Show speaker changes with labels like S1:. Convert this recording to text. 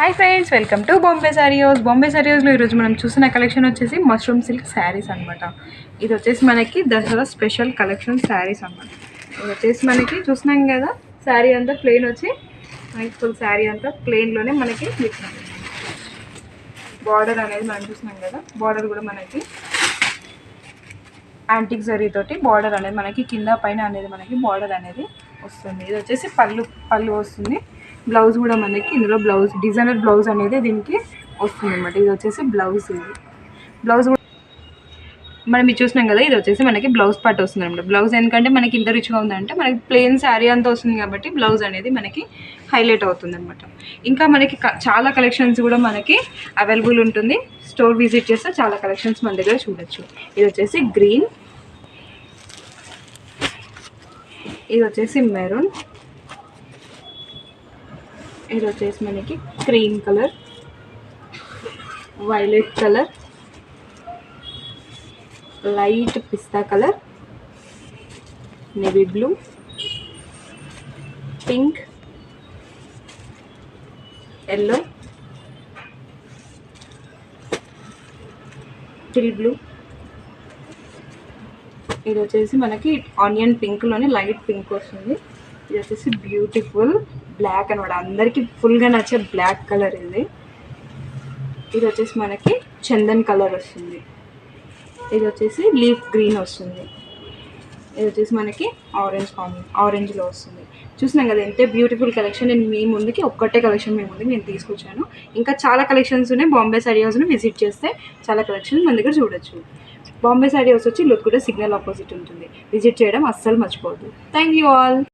S1: Hi friends welcome to Bombay sarees Bombay సారీస్లో ఈరోజు మనం చూసిన కలెక్షన్ వచ్చేసి మష్రూమ్ సిల్క్ శారీస్ అనమాట ఇది వచ్చేసి మనకి దసరా స్పెషల్ కలెక్షన్ శారీస్ అనమాట ఇది వచ్చేసి మనకి చూసినాం కదా శారీ అంతా ప్లెయిన్ వచ్చి మనకి ఫుల్ శారీ అంతా ప్లెయిన్లోనే మనకి బార్డర్ అనేది మనం చూసినాం కదా బార్డర్ కూడా మనకి యాంటిక్ జరీ తోటి బార్డర్ అనేది మనకి కింద పైన అనేది మనకి బార్డర్ అనేది వస్తుంది. ఇది వచ్చేసి పళ్ళు పళ్ళు వస్తుంది. బ్లౌజ్ కూడా మనకి ఇందులో బ్లౌజ్ డిజైనర్ బ్లౌజ్ అనేది దీనికి వస్తుంది అనమాట ఇది వచ్చేసి బ్లౌజ్ ఇది. బ్లౌజ్ కూడా మనం ఇది చూసినాం కదా ఇది వచ్చేసి మనకి బ్లౌజ్ పార్ట్ వస్తుంది అనమాట బ్లౌజ్ ఎందుకంటే మనకి ఇంత రిచ్గా ఉందంటే మనకి ప్లెయిన్ శారీ అంతా వస్తుంది కాబట్టి బ్లౌజ్ అనేది మనకి హైలైట్ అవుతుంది అనమాట ఇంకా మనకి చాలా కలెక్షన్స్ కూడా మనకి అవైలబుల్ ఉంటుంది. స్టోర్ విజిట్ చేస్తే చాలా కలెక్షన్స్ మన దగ్గర చూడొచ్చు. ఇది వచ్చేసి గ్రీన్. ఇది వచ్చేసి మెరూన్. ఇది వచ్చేసి మనకి cream colour violet colour light pista colour navy blue pink yellow teal blue. ఇది వచ్చేసి మనకి ఆనియన్ పింక్లోనే లైట్ పింక్ వస్తుంది. ఇది వచ్చేసి బ్యూటిఫుల్ బ్లాక్ అనమాట అందరికీ ఫుల్గా నచ్చే బ్లాక్ కలర్ ఇది. ఇది వచ్చేసి మనకి చందన్ కలర్ వస్తుంది. ఇది వచ్చేసి లీఫ్ గ్రీన్ వస్తుంది. ఇది వచ్చేసి మనకి ఆరెంజ్ కాంబి ఆరెంజ్లో వస్తుంది. చూసినాం కదా ఎంత బ్యూటిఫుల్ కలెక్షన్ నేను మీ ముందుకి ఒక్కటే కలెక్షన్ మీ ముందుకి నేను తీసుకొచ్చాను. ఇంకా చాలా కలెక్షన్స్ ఉన్నాయి. బాంబే సారీ విజిట్ చేస్తే చాలా కలెక్షన్స్ మన దగ్గర చూడొచ్చు. బాంబే సారీ హౌస్ వచ్చి కూడా సిగ్నల్ ఆపోజిట్ ఉంటుంది. విజిట్ చేయడం అస్సలు మర్చిపోవద్దు. Thank you all